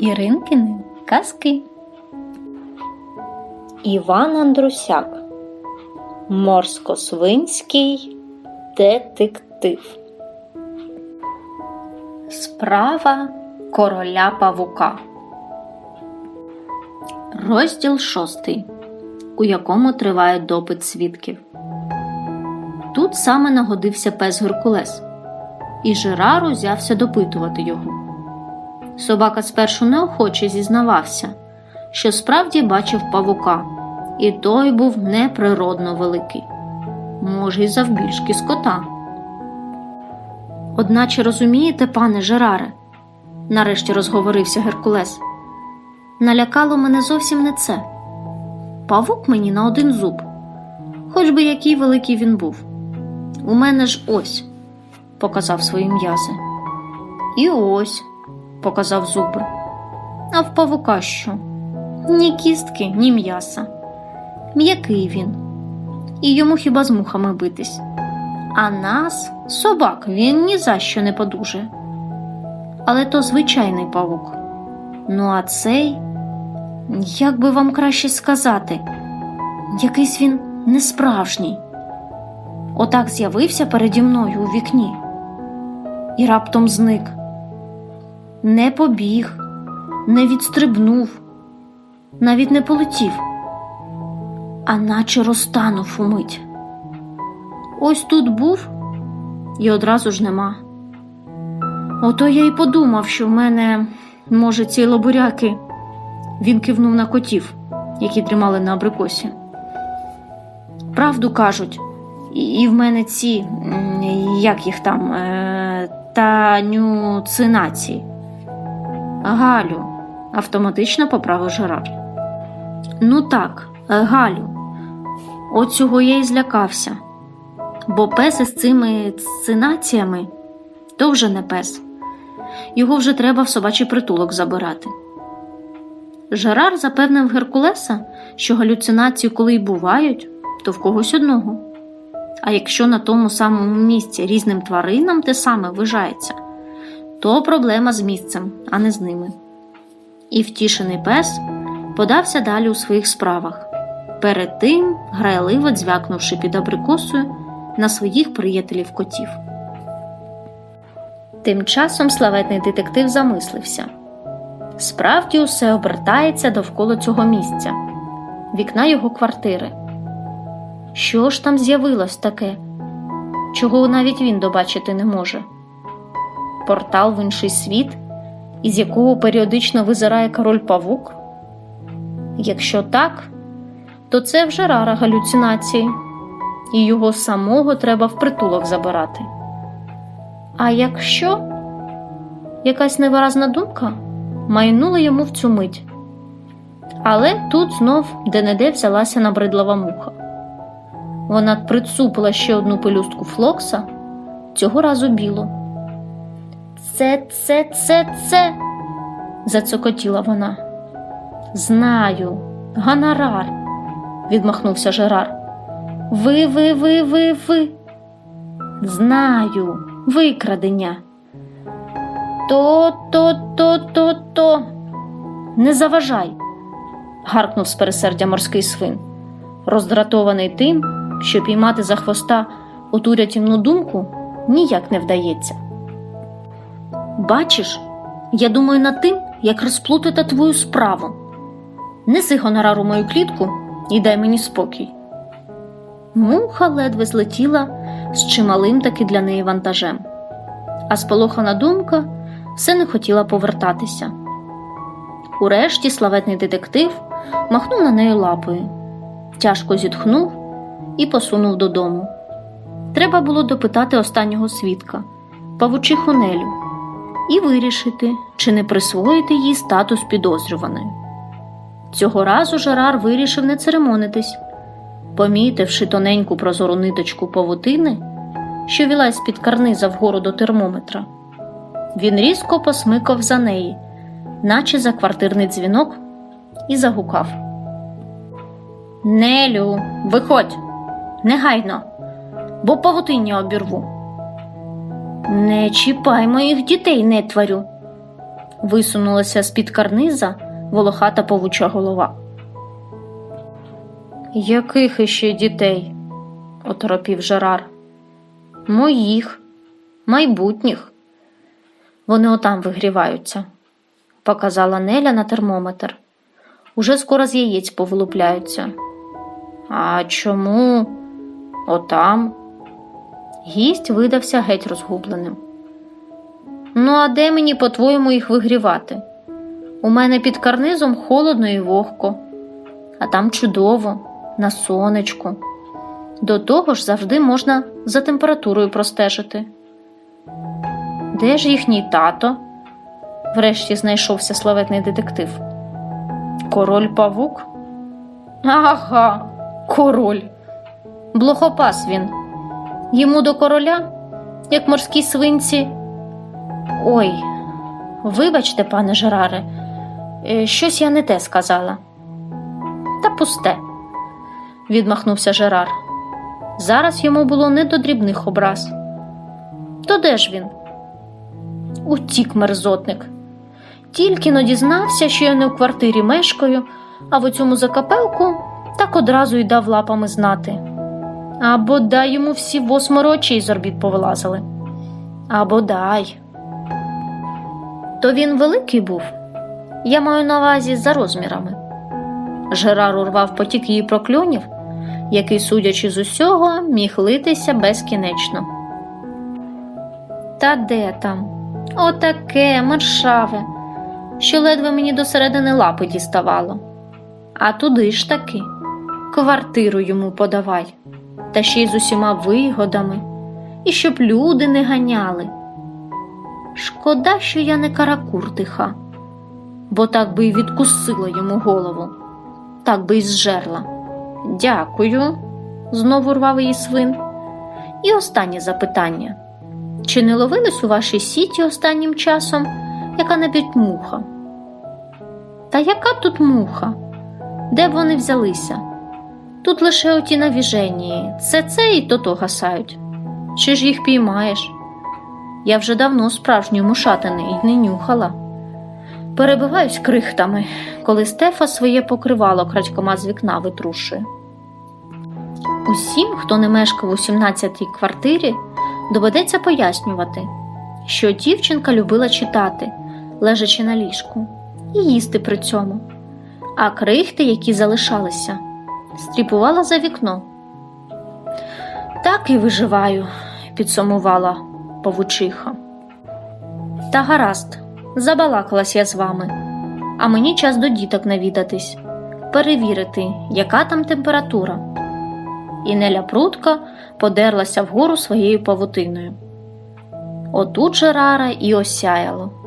Іринкини казки. Іван Андрусяк Морсько-свинський детектив. Справа короля павука. Розділ шостий, у якому триває допит свідків. Тут саме нагодився пес Геркулес, і Жерар узявся допитувати його. Собака спершу неохоче зізнавався, що справді бачив павука, і той був неприродно великий, може, й завбільшки з кота. Одначе розумієте, пане Жераре, нарешті розговорився Геркулес. Налякало мене зовсім не це. Павук мені на один зуб, хоч би який великий він був. У мене ж ось, показав свої м'язи. І ось, показав зуби. А в павука що? Ні кістки, ні м'яса. М'який він. І йому хіба з мухами битись. А нас, собак, він ні за що не подужає. Але то звичайний павук. Ну, а цей, як би вам краще сказати, якийсь він несправжній. Отак з'явився переді мною у вікні і раптом зник. Не побіг, не відстрибнув, навіть не полетів, а наче розтанув умить. Ось тут був і одразу ж нема. Ото я й подумав, що в мене, може, ці лобуряки. Він кивнув на котів, які тримали на абрикосі. Правду кажуть, і і в мене ці, як їх там, е, танюцинації. Галю, автоматично поправив Жерар. Ну так, е, Галю, от цього я й злякався. Бо пес із цими цинаціями то вже не пес. Його вже треба в собачий притулок забирати. Жерар запевнив Геркулеса, що галюцинації, коли й бувають, то в когось одного. А якщо на тому самому місці різним тваринам те саме вважається, то проблема з місцем, а не з ними. І втішений пес подався далі у своїх справах, перед тим грайливо дзвякнувши під абрикосою на своїх приятелів котів. Тим часом славетний детектив замислився. Справді усе обертається довкола цього місця, вікна його квартири. Що ж там з'явилось таке, чого навіть він добачити не може? Портал в інший світ, із якого періодично визирає король павук? Якщо так, то це вже рара галюцинації, і його самого треба в притулок забирати. А якщо якась невиразна думка майнула йому в цю мить. Але тут знов де-не-де взялася набридлива муха. Вона прицупила ще одну пелюстку флокса, цього разу білу. Це, це, це, це, зацокотіла вона. Знаю, гонорар, відмахнувся Жерар. Ви, ви, ви, ви, ви. Знаю, викрадення. То, то, то, то, то. Не заважай, гаркнув з пересердя морський свин, роздратований тим, що піймати за хвоста оту рятівну думку ніяк не вдається. Бачиш, я думаю над тим, як розплутати твою справу. Неси гонорар у мою клітку і дай мені спокій. Муха ледве злетіла з чималим таки для неї вантажем, а сполохана думка все не хотіла повертатися. Урешті славетний детектив махнув на неї лапою, тяжко зітхнув і посунув додому. Треба було допитати останнього свідка, павучиху Нелю, і вирішити, чи не присвоїти їй статус підозрюваної. Цього разу Жерар вирішив не церемонитись, помітивши тоненьку прозору ниточку павутини, що вілась під карниза вгору до термометра. Він різко посмикав за неї, наче за квартирний дзвінок, і загукав. Нелю, виходь, негайно, бо павутиння обірву. Не чіпай моїх дітей, нетварю. Висунулася з-під карниза волохата павуча голова. Яких іще дітей? оторопів Жерар. Моїх, майбутніх. Вони отам вигріваються, показала Неля на термометр. Уже скоро з яєць повилупляються. А чому отам? Гість видався геть розгубленим. Ну, а де мені, по-твоєму, їх вигрівати? У мене під карнизом холодно і вогко, а там чудово, на сонечку. До того ж завжди можна за температурою простежити. Де ж їхній тато? Врешті знайшовся славетний детектив. Король павук? Ага, король. Блохопас він. Йому до короля, як морській свинці. Ой, вибачте, пане Жераре, е, щось я не те сказала. Та пусте, відмахнувся Жерар. Зараз йому було не до дрібних образ. То де ж він? Утік мерзотник. Тільки но дізнався, що я не в квартирі мешкаю, а в оцьому закапелку так одразу й дав лапами знати. Або дай йому всі восьмеро очей з орбіт повилазили. Або дай. То він великий був. Я маю на увазі за розмірами. Жерар урвав потік її прокльонів, який, судячи з усього, міг литися безкінечно. Та де там? Отаке маршаве, що ледве мені до середини лапи діставало. А туди ж таки квартиру йому подавай, та ще й з усіма вигодами, і щоб люди не ганяли. Шкода, що я не каракуртиха, бо так би й відкусила йому голову, так би й зжерла. Дякую, знову рвав її свин. І останнє запитання. Чи не ловилась у вашій сіті останнім часом яка-небудь муха? Та яка тут муха? Де б вони взялися? Тут лише оті навіжені, це це і то-то гасають. Чи ж їх піймаєш? Я вже давно справжньої мушатини і не нюхала. Перебиваюсь крихтами, коли Стефа своє покривало крадькома з вікна витрушує. Усім, хто не мешкав у 17-й квартирі, доведеться пояснювати, що дівчинка любила читати, лежачи на ліжку, і їсти при цьому, а крихти, які залишалися, стріпувала за вікно. Так і виживаю, підсумувала павучиха. Та гаразд, забалакалась я з вами, а мені час до діток навідатись, перевірити, яка там температура. І Неля прутка подерлася вгору своєю павутиною. Отут Жерара і осяяло.